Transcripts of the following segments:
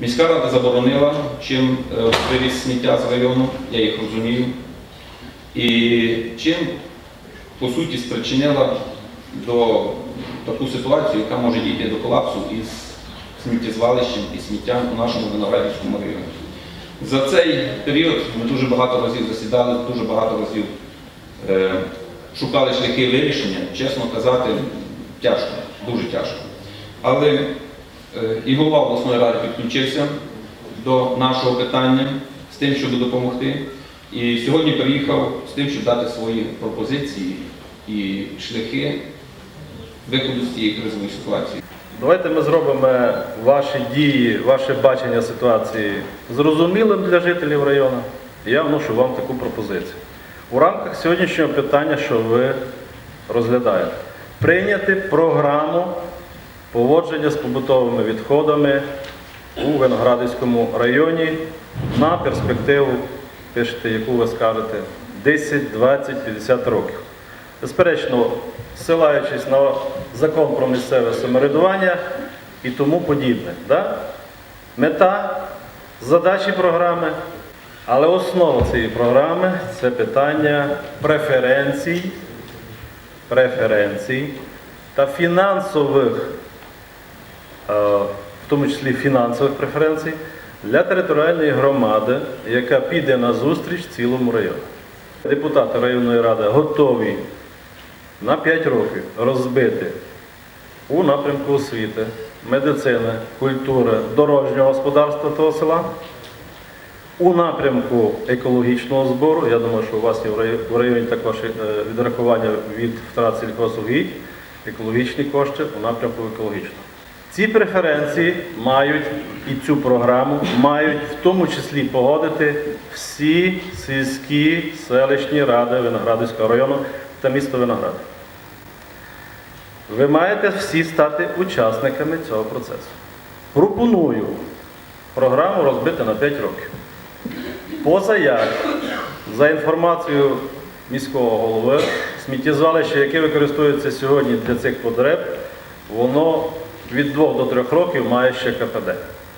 Міська рада заборонила, чим е, вивіз сміття з району, я їх розумію. І чим, по суті, спричинила до таку ситуацію, яка може дійти до колапсу із сміттєзвалищем і сміттям у нашому Виноградівському районі. За цей період ми дуже багато разів засідали, дуже багато разів е, шукали шляхи вирішення. Чесно казати, тяжко, дуже тяжко. Але і голова обласної ради підключився до нашого питання з тим, щоб допомогти. І сьогодні приїхав з тим, щоб дати свої пропозиції і шляхи виходу з цієї кризової ситуації. Давайте ми зробимо ваші дії, ваше бачення ситуації зрозумілим для жителів району. Я вношу вам таку пропозицію. У рамках сьогоднішнього питання, що ви розглядаєте, прийняти програму поводження з побутовими відходами у Виноградівському районі на перспективу, пишете, яку ви скажете, 10, 20, 50 років. Безперечно, ссилаючись на закон про місцеве самоврядування і тому подібне. Да? Мета, задачі програми, але основа цієї програми це питання преференцій, преференцій та фінансових, в тому числі фінансових преференцій для територіальної громади, яка піде на зустріч цілому району. Депутати районної ради готові на 5 років розбити у напрямку освіти, медицини, культури, дорожнього господарства того села, у напрямку екологічного збору. Я думаю, що у вас є в районі також е, відрахування від втрат сільхозугідь, екологічні кошти у напрямку екологічного. Ці преференції мають і цю програму мають в тому числі погодити всі сільські селищні ради Виноградівського району та міста Виноград. Ви маєте всі стати учасниками цього процесу. Пропоную програму розбити на 5 років. Поза як, за інформацією міського голови, сміттєзвалище, яке використовується сьогодні для цих потреб, воно від 2 до 3 років має ще КПД.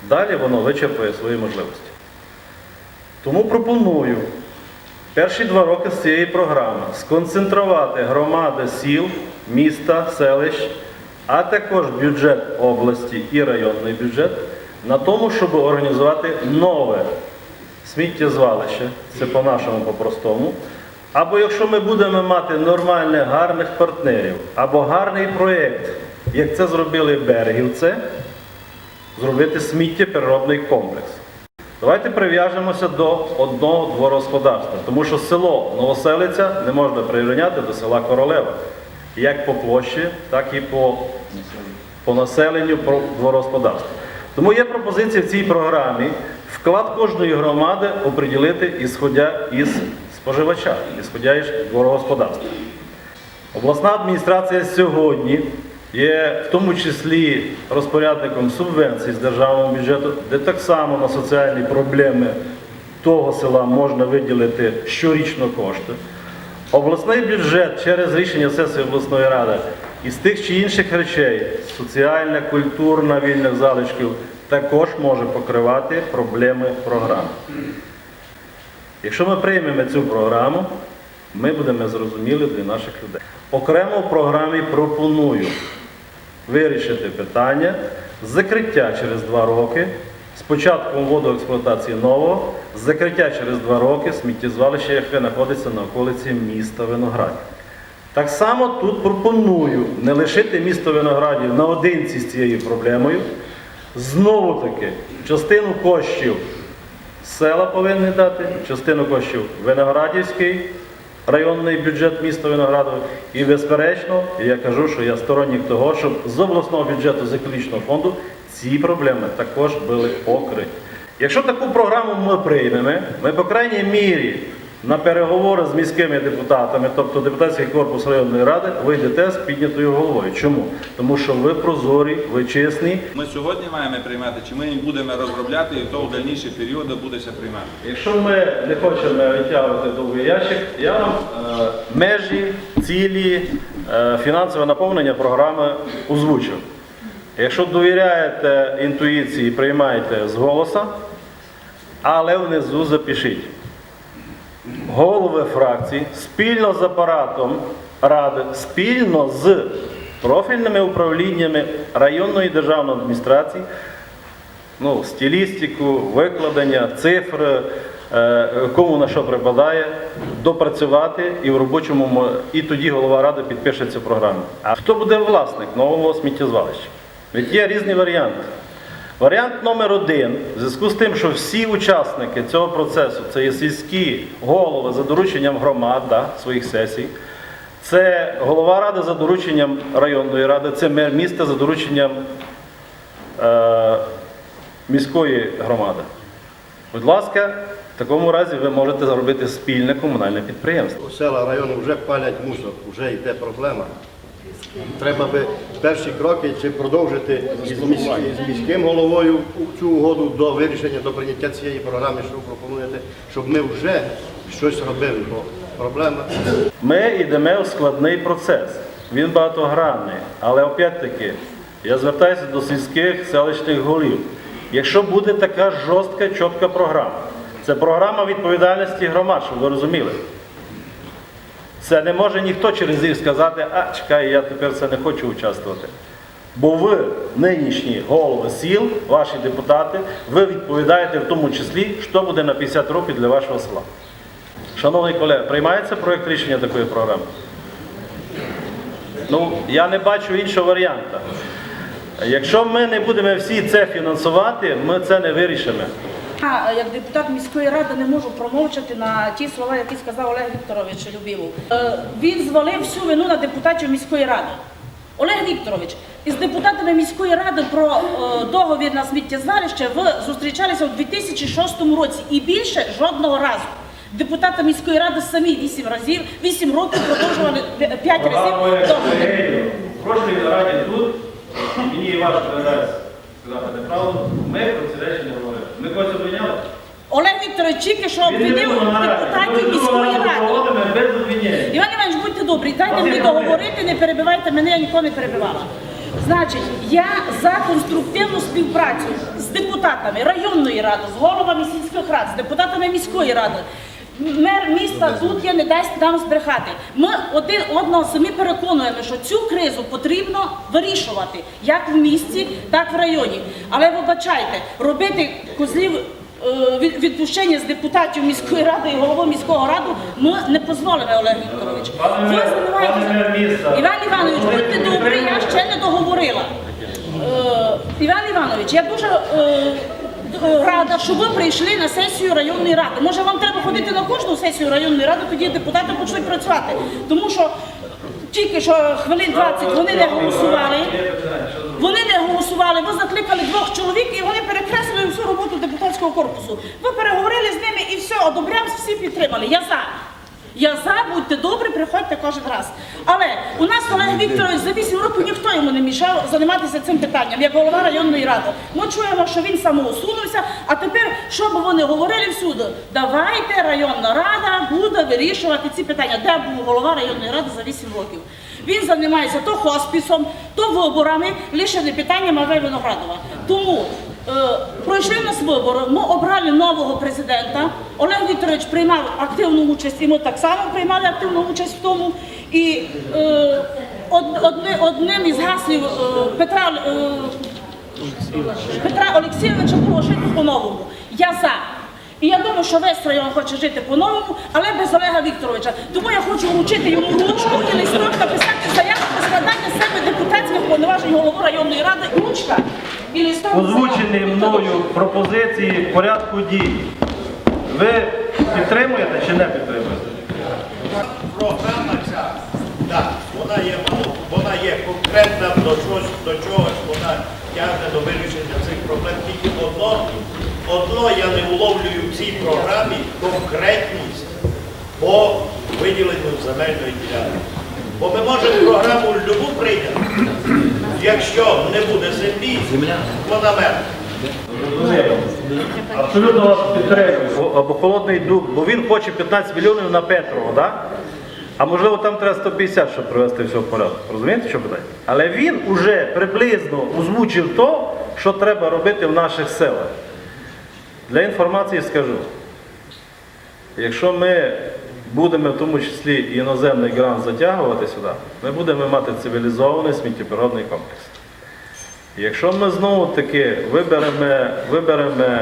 Далі воно вичерпує свої можливості. Тому пропоную перші два роки з цієї програми сконцентрувати громади сіл, міста, селищ, а також бюджет області і районний бюджет на тому, щоб організувати нове сміттєзвалище, це по-нашому по-простому. Або якщо ми будемо мати нормальних, гарних партнерів, або гарний проєкт, як це зробили Бергівці, зробити сміттєпереробний комплекс. Давайте прив'яжемося до одного дворогосподарства, тому що село Новоселиця не можна прирівняти до села Королева, як по площі, так і по, по населенню дворогосподарства. Тому є пропозиція в цій програмі вклад кожної громади оприділити ісходя із споживача, ісходя із дворогосподарства. Обласна адміністрація сьогодні є в тому числі розпорядником субвенцій з державного бюджету, де так само на соціальні проблеми того села можна виділити щорічно кошти. Обласний бюджет через рішення сесії обласної ради із тих чи інших речей, соціальна, культурна, вільних залишків, також може покривати проблеми програми. Якщо ми приймемо цю програму, ми будемо зрозуміли для наших людей. Окремо в програмі пропоную вирішити питання закриття через два роки, з початком водоексплуатації нового, закриття через два роки сміттєзвалища, яке знаходиться на околиці міста Виноградів. Так само тут пропоную не лишити місто Виноградів наодинці з цією проблемою. Знову таки, частину коштів села повинні дати, частину коштів Виноградівський районний бюджет міста Виноградове. І безперечно, я кажу, що я сторонник того, щоб з обласного бюджету з екологічного фонду ці проблеми також були покриті. Якщо таку програму ми приймемо, ми, по крайній мірі, на переговори з міськими депутатами, тобто депутатський корпус районної ради, ви йдете з піднятою головою. Чому? Тому що ви прозорі, ви чесні, Ми сьогодні маємо приймати, чи ми їх будемо розробляти, і то в дальніші періоди будеться приймати. Якщо ми не хочемо витягувати довгий ящик, я вам е, межі, цілі, е, фінансове наповнення програми озвучив. Якщо довіряєте інтуїції, приймайте з голоса, але внизу запишіть. Голови фракцій спільно з апаратом ради, спільно з профільними управліннями районної державної адміністрації, ну, стилістику, викладення, цифр, е, кому на що припадає, допрацювати і в робочому і тоді голова ради підпише цю програму. А хто буде власник нового сміттєзвалища? Ведь є різні варіанти. Варіант номер один, в зв'язку з тим, що всі учасники цього процесу, це є сільські голови за дорученням громад, да, своїх сесій, це голова ради за дорученням районної ради, це мер міста за дорученням е, міської громади. Будь ласка, в такому разі ви можете зробити спільне комунальне підприємство. Села району вже палять мусор, вже йде проблема. Треба би перші кроки чи продовжити з міським головою цю угоду до вирішення, до прийняття цієї програми, що ви пропонуєте, щоб ми вже щось робили, бо проблема. Ми йдемо в складний процес. Він багатогранний. Але опять-таки, я звертаюся до сільських селищних голів. Якщо буде така жорстка, чітка програма, це програма відповідальності громад, щоб ви розуміли. Це не може ніхто через рік сказати, а чекай, я тепер це не хочу участвувати. Бо ви, нинішні голови сіл, ваші депутати, ви відповідаєте в тому числі, що буде на 50 років для вашого села. Шановний колега, приймається проєкт рішення такої програми? Ну, я не бачу іншого варіанту. Якщо ми не будемо всі це фінансувати, ми це не вирішимо. Я, як депутат міської ради, не можу промовчати на ті слова, які сказав Олег Вікторович Любімов. Е, Він звалив всю вину на депутатів міської ради. Олег Вікторович, із депутатами міської ради про е, договір на сміттєзвалище ви зустрічалися у 2006 році і більше жодного разу. Депутати міської ради самі 8 разів, 8 років продовжували 5 разів договір. В прошлій раді тут, мені важко сказати неправду, ми про ці речі не говорили. Ми когось обвиняли? Олег Вікторович тільки що обвинив депутатів міської ради. Іван Іванович, будьте добрі, дайте мені договорити, не перебивайте мене, я нікого не перебивала. Значить, я за конструктивну співпрацю з депутатами районної ради, з головами сільських рад, з депутатами міської ради. Мер міста тут є, не дасть нам збрехати. Ми один одного самі переконуємо, що цю кризу потрібно вирішувати як в місті, так в районі. Але вибачайте, робити козлів е, відпущення з депутатів міської ради і голови міського раду ми не дозволимо, Олег Вікторович. Ви. Іван Іванович, будьте добрі, я ще не договорила. Е, Іван Іванович, я дуже е, рада, що ви прийшли на сесію районної ради. Може, вам треба ходити на кожну сесію районної ради, тоді депутати почнуть працювати. Тому що тільки що хвилин 20 вони не голосували. Вони не голосували, ви закликали двох чоловік і вони перекреслили всю роботу депутатського корпусу. Ви переговорили з ними і все, одобрям, всі підтримали. Я за. Я за, будьте добрі, приходьте кожен раз. Але у нас Олег Вікторович за 8 років ніхто йому не мішав займатися цим питанням, як голова районної ради. Ми чуємо, що він самоусунувся, а тепер, що б вони говорили всюди, давайте районна рада буде вирішувати ці питання. Де був голова районної ради за 8 років? Він займається то хоспісом, то виборами, лише не питанням Аве Виноградова. Тому пройшли в нас вибори, ми обрали нового президента. Олег Вікторович приймав активну участь, і ми так само приймали активну участь в тому. І е, од, одним із гаслів е, Петра, е, Петра Олексійовича було жити по-новому. Я за. І я думаю, що весь район хоче жити по-новому, але без Олега Вікторовича. Тому я хочу вручити йому ручку і листок написати заяву про складання з себе депутатських повноважень голови районної ради. Ручка і листок. Озвучені мною пропозиції порядку дій. Ви підтримуєте чи не підтримуєте? Програма ця, так, вона є, вона є конкретна до чогось, до чогось, вона тягне до вирішення цих проблем. Тільки одно, одно я не уловлюю в цій програмі конкретність по виділенню земельної ділянки. Бо ми можемо програму любу прийняти. Якщо не буде землі, вона мертва. Абсолютно вас підтримую. Або холодний дух, бо він хоче 15 мільйонів на Петрово, так? А можливо там треба 150, щоб привести все в порядок. Розумієте, що питання? Але він уже приблизно озвучив то, що треба робити в наших селах. Для інформації скажу. Якщо ми будемо в тому числі іноземний грант затягувати сюди, ми будемо мати цивілізований сміттєприродний комплекс. Якщо ми знову таки виберемо, виберемо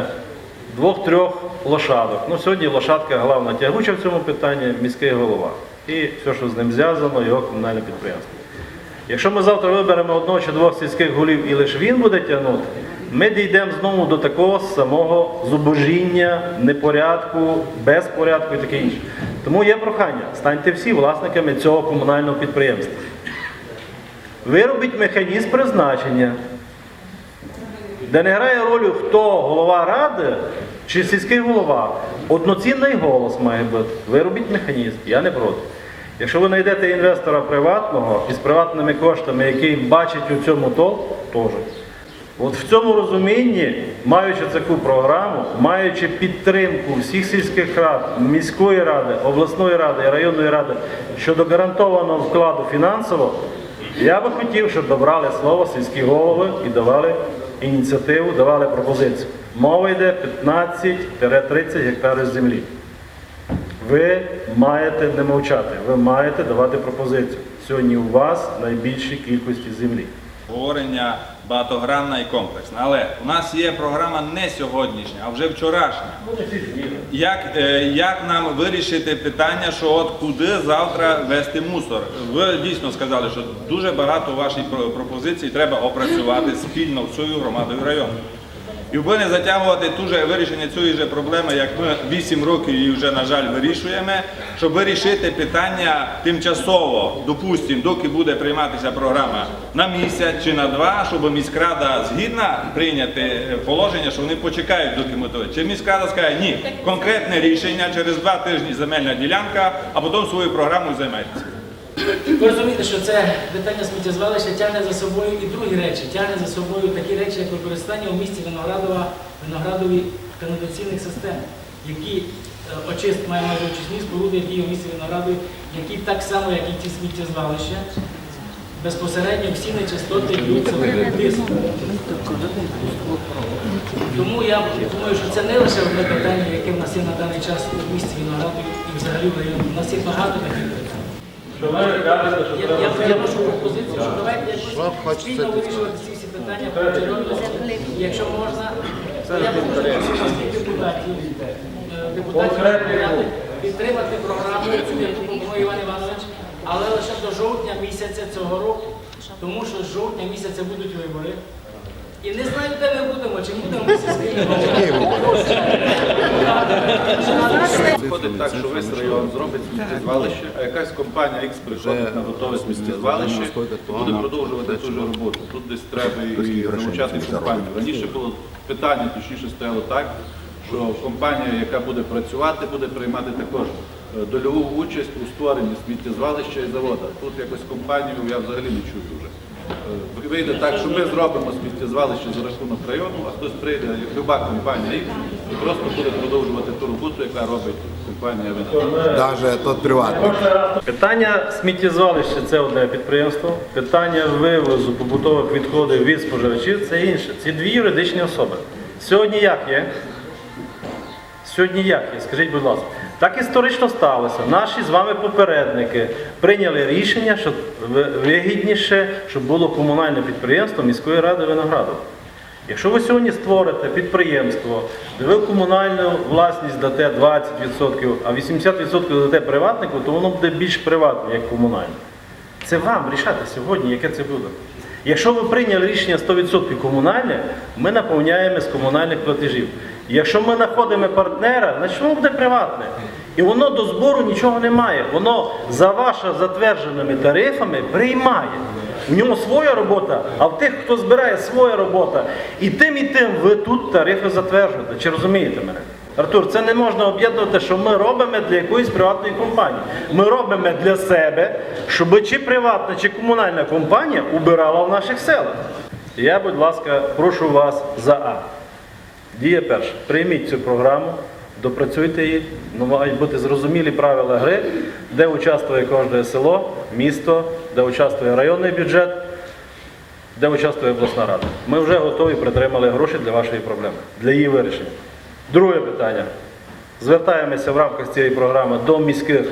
двох-трьох лошадок, ну сьогодні лошадка головна тягуча в цьому питанні міський голова. І все, що з ним зв'язано, його комунальне підприємство. Якщо ми завтра виберемо одного чи двох сільських голів і лише він буде тягнути, ми дійдемо знову до такого самого зубожіння, непорядку, безпорядку і таке інше. Тому є прохання, станьте всі власниками цього комунального підприємства. Виробіть механізм призначення, де не грає роль, хто голова ради чи сільський голова. Одноцінний голос має бути. Виробіть механізм, я не проти. Якщо ви знайдете інвестора приватного із приватними коштами, який бачить у цьому толк, теж. От в цьому розумінні, маючи таку програму, маючи підтримку всіх сільських рад, міської ради, обласної ради і районної ради щодо гарантованого вкладу фінансово, я би хотів, щоб добрали слово сільські голови і давали ініціативу, давали пропозицію. Мова йде 15-30 гектарів землі. Ви маєте не мовчати, ви маєте давати пропозицію. Сьогодні у вас найбільші кількості землі. Обговорення багатогранна і комплексна. Але у нас є програма не сьогоднішня, а вже вчорашня. Як, е, як нам вирішити питання, що от куди завтра вести мусор? Ви дійсно сказали, що дуже багато ваших пропозицій треба опрацювати спільно всю громадою району. І аби не затягувати же вирішення цієї ж проблеми, як ми 8 років її вже, на жаль, вирішуємо, щоб вирішити питання тимчасово, допустимо, доки буде прийматися програма на місяць чи на два, щоб міськрада згідна прийняти е, положення, що вони почекають, доки ми. Чи міськрада скаже, ні, конкретне рішення через два тижні земельна ділянка, а потім свою програму займайтеся. Ви розумієте, що це питання сміттєзвалища тягне за собою і другі речі, тягне за собою такі речі, як використання у місті Виноградова, Виноградові каналізаційних систем, які е, очист має майже очисні споруди, які є у місті Виноградові, які так само, як і ті сміттєзвалища, безпосередньо всі нечистоти б'ються в тиск. Тому я думаю, що це не лише одне питання, яке в нас є на даний час у місті Виноградові і взагалі в районі. У нас є багато таких питань. Що ви кажете, що Я, я, я прошу пропозицію, що давайте якось спільно вирішувати ці питання. Якщо можна, я пропоную всіх депутатів, е, депутатів Ради підтримати програму, яку пропонує Іван Іванович, але лише до жовтня місяця цього року, тому що з жовтня місяця будуть вибори. І не знаю, де ми будемо, чи будемо ми сільськими. Виходить так, що весь район зробить сміттєзвалище, а якась компанія X приходить на готове сміттєзвалище і буде продовжувати ту ж роботу. Тут десь треба і залучати компанію. Раніше було питання, точніше стояло так, що компанія, яка буде працювати, буде приймати також е, дольову участь у створенні сміттєзвалища і завода. Тут якось компанію я взагалі не чую дуже. Е, Вийде так, що ми зробимо сміттєзвалище за рахунок району, а хтось прийде, як люба компанія, і просто буде продовжувати ту роботу, яка робить компанія. Даже тот приватний. Питання сміттєзвалища це одне підприємство. Питання вивозу побутових відходів від споживачів це інше. Ці дві юридичні особи. Сьогодні як є? Сьогодні як є? Скажіть, будь ласка. Так історично сталося. Наші з вами попередники прийняли рішення, що вигідніше, щоб було комунальне підприємство міської ради Виноградова. Якщо ви сьогодні створите підприємство, де ви комунальну власність дате 20%, а 80% дате приватнику, то воно буде більш приватне, як комунальне. Це вам рішати сьогодні, яке це буде. Якщо ви прийняли рішення 100% комунальне, ми наповняємо з комунальних платежів. Якщо ми знаходимо партнера, значить воно буде приватне. І воно до збору нічого не має. Воно за вашими затвердженими тарифами приймає. В ньому своя робота, а в тих, хто збирає своя робота. І тим, і тим ви тут тарифи затверджуєте. Чи розумієте мене? Артур, це не можна об'єднувати, що ми робимо для якоїсь приватної компанії. Ми робимо для себе, щоб чи приватна, чи комунальна компанія убирала в наших селах. Я, будь ласка, прошу вас за А. Дія перша. Прийміть цю програму, Допрацюйте її, ну, мають бути зрозумілі правила гри, де участвує кожне село, місто, де участвує районний бюджет, де участвує обласна рада. Ми вже готові притримали гроші для вашої проблеми, для її вирішення. Друге питання. Звертаємося в рамках цієї програми до міських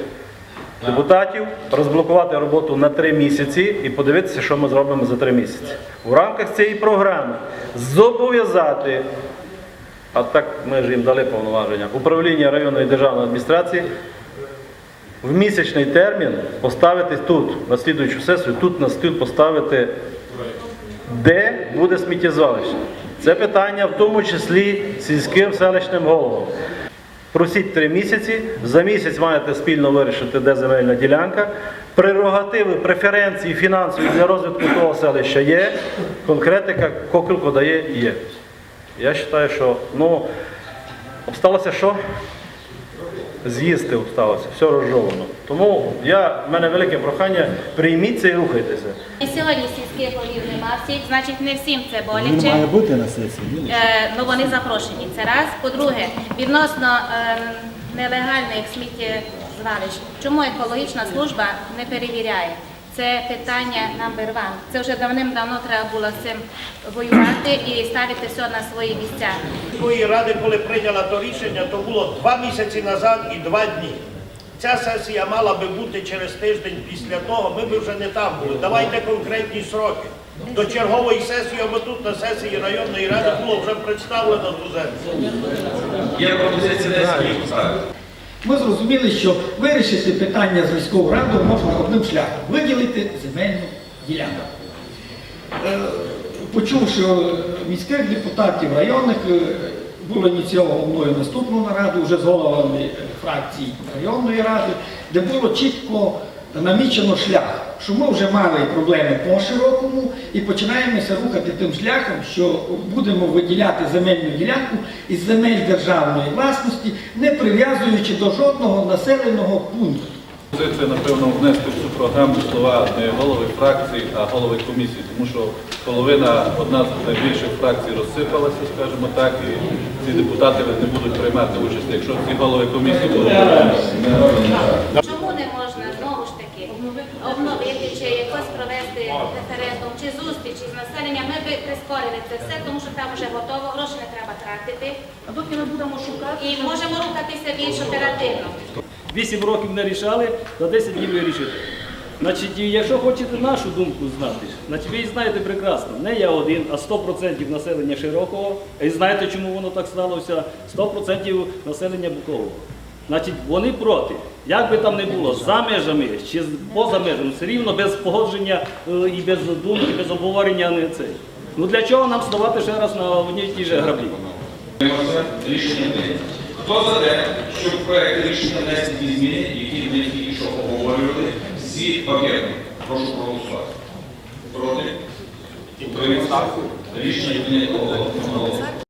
депутатів, розблокувати роботу на три місяці і подивитися, що ми зробимо за три місяці. В рамках цієї програми зобов'язати, а так ми ж їм дали повноваження, управління районної державної адміністрації в місячний термін поставити тут, на слідуючу сесію, тут на стіл поставити, де буде сміттєзвалище. Це питання в тому числі сільським селищним головам. Просіть три місяці, за місяць маєте спільно вирішити, де земельна ділянка. Прерогативи, преференції фінансові для розвитку того селища є. Конкретика, кокилко дає, є. Я вважаю, що ну, обсталося що? З'їсти обсталося, все розжовано. Тому я, в мене велике прохання, прийміться і рухайтеся. І сьогодні сільських голів нема всіх, значить не всім це боляче. Має бути на сесії. Е, ну вони запрошені. Це раз. По-друге, відносно е, нелегальних сміттєзвалищ, чому екологічна служба не перевіряє? Це питання номер one. Це вже давним-давно треба було з цим воювати і ставити все на свої місця. Міської ради, коли прийняла то рішення, то було два місяці назад і два дні. Ця сесія мала би бути через тиждень після того, ми б вже не там були. Давайте конкретні сроки. До чергової сесії, або тут на сесії районної ради було вже представлено ту землю. Є пропозиція десь поставити. Ми зрозуміли, що вирішити питання з міською радою можна одним шляхом виділити земельну ділянку. Е, Почувши міських депутатів, районних, е, було ініційовано мною наступну нараду вже з головами фракції районної ради, де було чітко намічено шлях, що ми вже мали проблеми по широкому і починаємося рухати тим шляхом, що будемо виділяти земельну ділянку із земель державної власності, не прив'язуючи до жодного населеного пункту. Це, напевно, внести в цю програму слова не голови фракцій, а голови комісії, тому що половина, одна з найбільших фракцій розсипалася, скажімо так, і ці депутати не будуть приймати участь, якщо ці голови комісії будуть. Чому не можна знову ж таки обновити чи якось провести референдум чи зустріч із населенням? Ми би прискорили це все, тому що там вже готово, гроші не треба тратити. А доки ми будемо шукати. І можемо рухатися більш оперативно. 8 років не рішали, за 10 днів вирішити. Значить, якщо хочете нашу думку знати, значить ви знаєте прекрасно, не я один, а 100% населення Широкого. І знаєте, чому воно так сталося? 100% населення Букового. Значить, вони проти. Як би там не було, за межами чи поза межами, все рівно без погодження е, і без думки, без обговорення не цей. Ну для чого нам ставати ще раз на одній тій же граблі? Хто за те, щоб проект рішення внести зміни, які ми тільки що обговорювали, всі пакетом? Прошу проголосувати. Проти? Рішення Рішення прийнято.